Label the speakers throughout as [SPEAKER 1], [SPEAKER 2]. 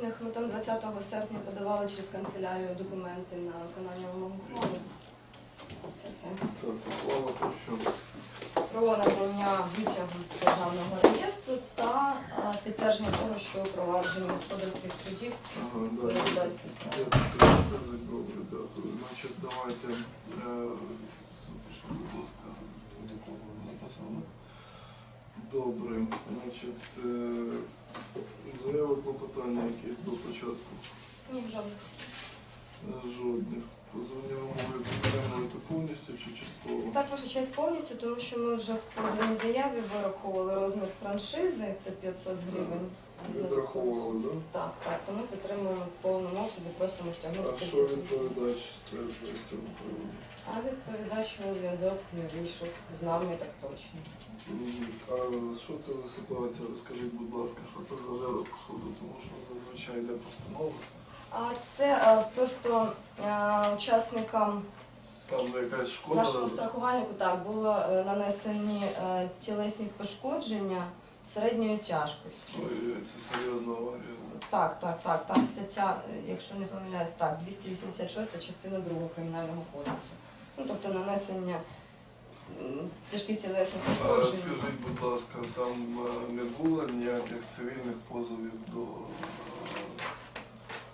[SPEAKER 1] жодних. Ми там 20 серпня подавали через канцелярію документи на виконання вимог ухвали. Це все.
[SPEAKER 2] Так, ухвала про що?
[SPEAKER 1] Про надання витягу з державного реєстру та е, підтвердження того, що провадження господарських судів
[SPEAKER 2] Ага, да.
[SPEAKER 1] справа.
[SPEAKER 2] Дуже добре, дякую. Значить, давайте е, будь ласка, до кого вона та сама. Добре, значить, е, заяви клопотання якісь до початку.
[SPEAKER 1] Ні, жодних.
[SPEAKER 2] Е, Жодних. Позовні вимоги підтримуєте повністю чи частково?
[SPEAKER 1] Так, ваша честь повністю, тому що ми вже в позовній заяві вираховували розмір франшизи, це 500 гривень.
[SPEAKER 2] Відраховували, так?
[SPEAKER 1] Так, так, тому підтримуємо в повному обсязі, просимо стягнути
[SPEAKER 2] А що
[SPEAKER 1] 38.
[SPEAKER 2] відповідач стверджує з цього приводу?
[SPEAKER 1] А відповідач на зв'язок не вийшов з нами так точно.
[SPEAKER 2] А що це за ситуація? Розкажіть, будь ласка, що це за вирок суду, тому що зазвичай йде постанова.
[SPEAKER 1] А це е, просто е, учасникам
[SPEAKER 2] Там якась шкода.
[SPEAKER 1] нашому страхувальнику так було е, нанесені е, тілесні пошкодження середньої тяжкості.
[SPEAKER 2] Ой, це серйозна аварія.
[SPEAKER 1] Так, так, так. Там стаття, е, якщо не помиляюсь, так, 286 частина 2 кримінального кодексу. Ну, тобто нанесення тяжких тілесних
[SPEAKER 2] А
[SPEAKER 1] пошкоджень.
[SPEAKER 2] скажіть, будь ласка, там е, не було ніяких цивільних позовів до. е,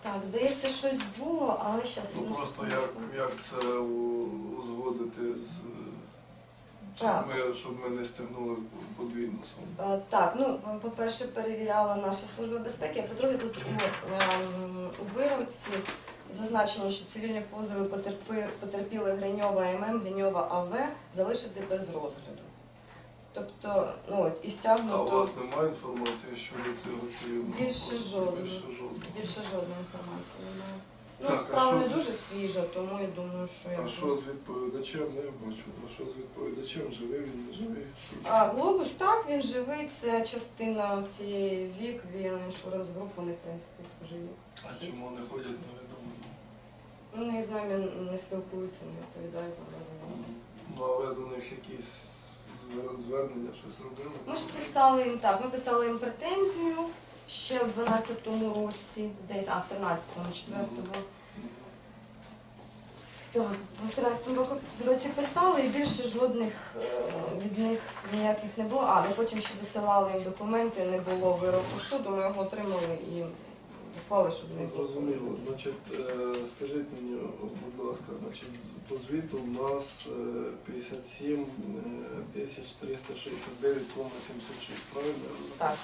[SPEAKER 1] Так, здається, щось було, але зараз
[SPEAKER 2] Ну просто як, як це у- узгодити з. Щоб ми, щоб ми не стягнули подвійну суму.
[SPEAKER 1] Е, Так, ну по-перше, перевіряла наша служба безпеки, а по-друге, тут у, ем, у вироці зазначено, що цивільні позови потерпи, потерпіли Гриньова ММ, Гриньова АВ залишити без розгляду. Тобто, ну ось і
[SPEAKER 2] А у
[SPEAKER 1] стягнуто
[SPEAKER 2] вас немає інформації щодо цього цивільного?
[SPEAKER 1] Більше жодної.
[SPEAKER 2] більше жодної
[SPEAKER 1] інформації немає. Ну,
[SPEAKER 2] Так, а
[SPEAKER 1] справа
[SPEAKER 2] що
[SPEAKER 1] не
[SPEAKER 2] з-
[SPEAKER 1] дуже свіжа, тому я думаю, що я.
[SPEAKER 2] А що з відповідачем? Не бачу. А що з відповідачем? Живий він, не живий? Що?
[SPEAKER 1] А, глобус, так, він живий, це частина цієї вік, він іншуранс груп, вони, в принципі, живі.
[SPEAKER 2] А чому не ходять невідомо?
[SPEAKER 1] Вони з нами не спілкуються, не відповідають на заяву.
[SPEAKER 2] Ну, а ви до них якісь звер- звернення, щось робили?
[SPEAKER 1] Ми ж писали їм так, ми писали їм претензію ще в 12-му році, здається, а в 13-му, 4-му. Так, в 13-му року- році писали і більше жодних е, від них ніяких не було. А, ми потім ще досилали їм документи, не було вироку суду, ми його отримали і дослали, щоб не
[SPEAKER 2] Зрозуміло. Значить, е, скажіть мені, будь ласка, значить, по звіту у нас е, 57 е, тисяч 369,76, правильно?
[SPEAKER 1] Так,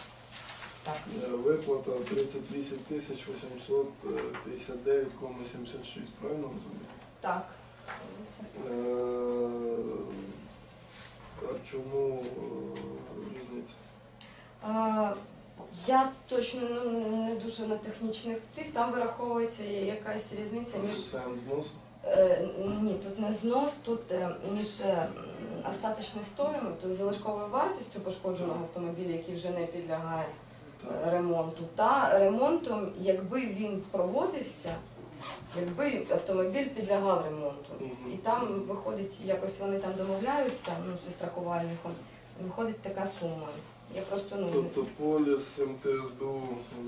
[SPEAKER 1] так.
[SPEAKER 2] Е, Виплата 38 тисяч 859,76, правильно розумію?
[SPEAKER 1] Так.
[SPEAKER 2] Е, А чому е, різниця?
[SPEAKER 1] Е, Я точно ну, не дуже на технічних цих, там вираховується якась різниця між
[SPEAKER 2] Це знос?
[SPEAKER 1] Е, Ні, тут не знос, тут е, між е, остаточною стоїмою, тобто залишковою вартістю пошкодженого автомобіля, який вже не підлягає е. Ремонту, та ремонтом, якби він проводився, якби автомобіль підлягав ремонту. І там виходить, якось вони там домовляються ну, зі страхувальником, виходить така сума. Я просто ну
[SPEAKER 2] Тобто поліс МТСБУ е,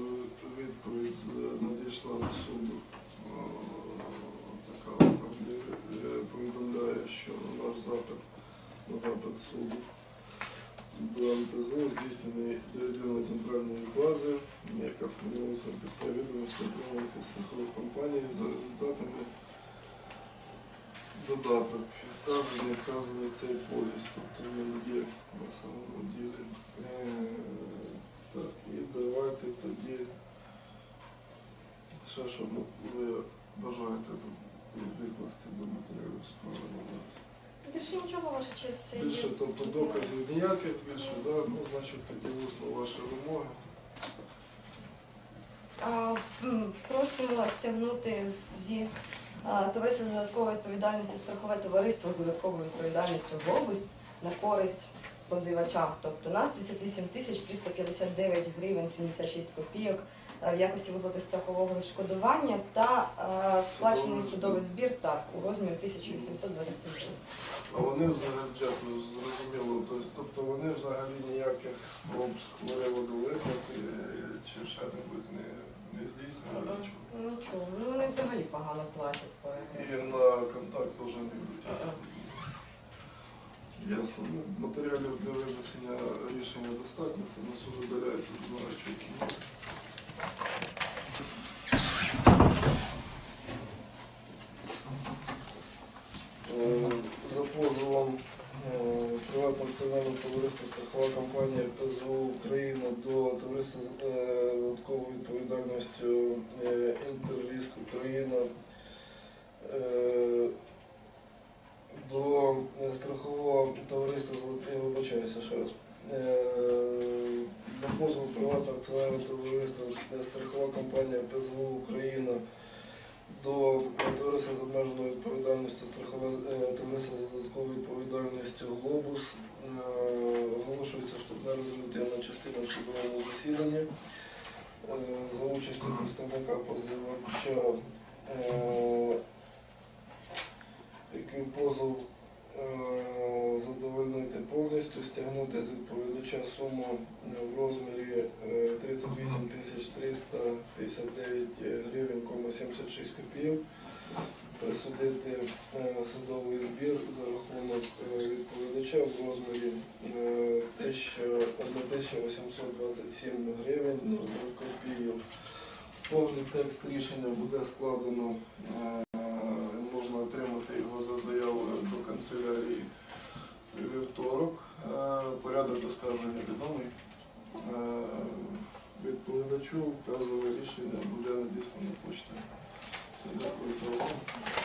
[SPEAKER 2] відповідь е, надійшла до суду. Е, Така там повідомляє, що наш запит на запит суду до МТЗУ здійснений довідомо центральної бази, яка формується на підставі відомостей отриманих із страхових компаній за результатами додаток. Вказаний, вказаний цей поліс, тобто він є на самому ділі. Е, Так, і давайте тоді ще що ви бажаєте викласти до матеріалів справи.
[SPEAKER 1] Більше нічого ваша честь.
[SPEAKER 2] Більше, тобто доказів ніяких більше, да? ну, значить тоді усно ваші вимоги.
[SPEAKER 1] А, м, Просимо стягнути зі а, товариства з додатковою відповідальністю страхове товариство з додатковою відповідальністю в область на користь позивача. Тобто нас 38 тисяч 359 гривень 76 копійок в якості виплати страхового відшкодування та е, сплачений судовий збір так у розмірі 1827 гривень.
[SPEAKER 2] А вони взагалі, зрозуміло, тобто- вони взагалі ніяких спроб з приводу виплати чи ще небудь не, не здійснює нічого.
[SPEAKER 1] Нічого. Ну вони взагалі погано платять по
[SPEAKER 2] І на контакт теж не йдуть. Ясно. Ну, матеріалів для винесення рішення достатньо, тому суд видаляється з дорадчої кімнати. Е, За позовом е, приватного акціонерного товариства страхова компанія ПЗУ Україна до товариства з е, додатковою відповідальністю е, Інтерліск Україна е, до страхового товариства я вибачаюся ще раз. За позовом приватного акціонерного товариства страхова компанія ПЗУ Україна до товариства з обмеженою відповідальністю страхове е, товариства з додатковою відповідальністю Глобус е, оголошується вступна резолютивна частина в судовому засіданні е, за участю представника позивача, який позов задовольнити повністю, стягнути з відповідача суму е, в розмірі е, 38 359 гривень, кома 76 копійок, присудити е, судовий збір за рахунок е, відповідача в розмірі е, 1000 1827 гривень 0 копійок. Повний текст рішення буде складено, е, можна отримати його за заявою до канцелярії вівторок. Е, порядок оскарження відомий. Е, Відповідачу вказували рішення буде надіслано почтою. Все, дякую за увагу.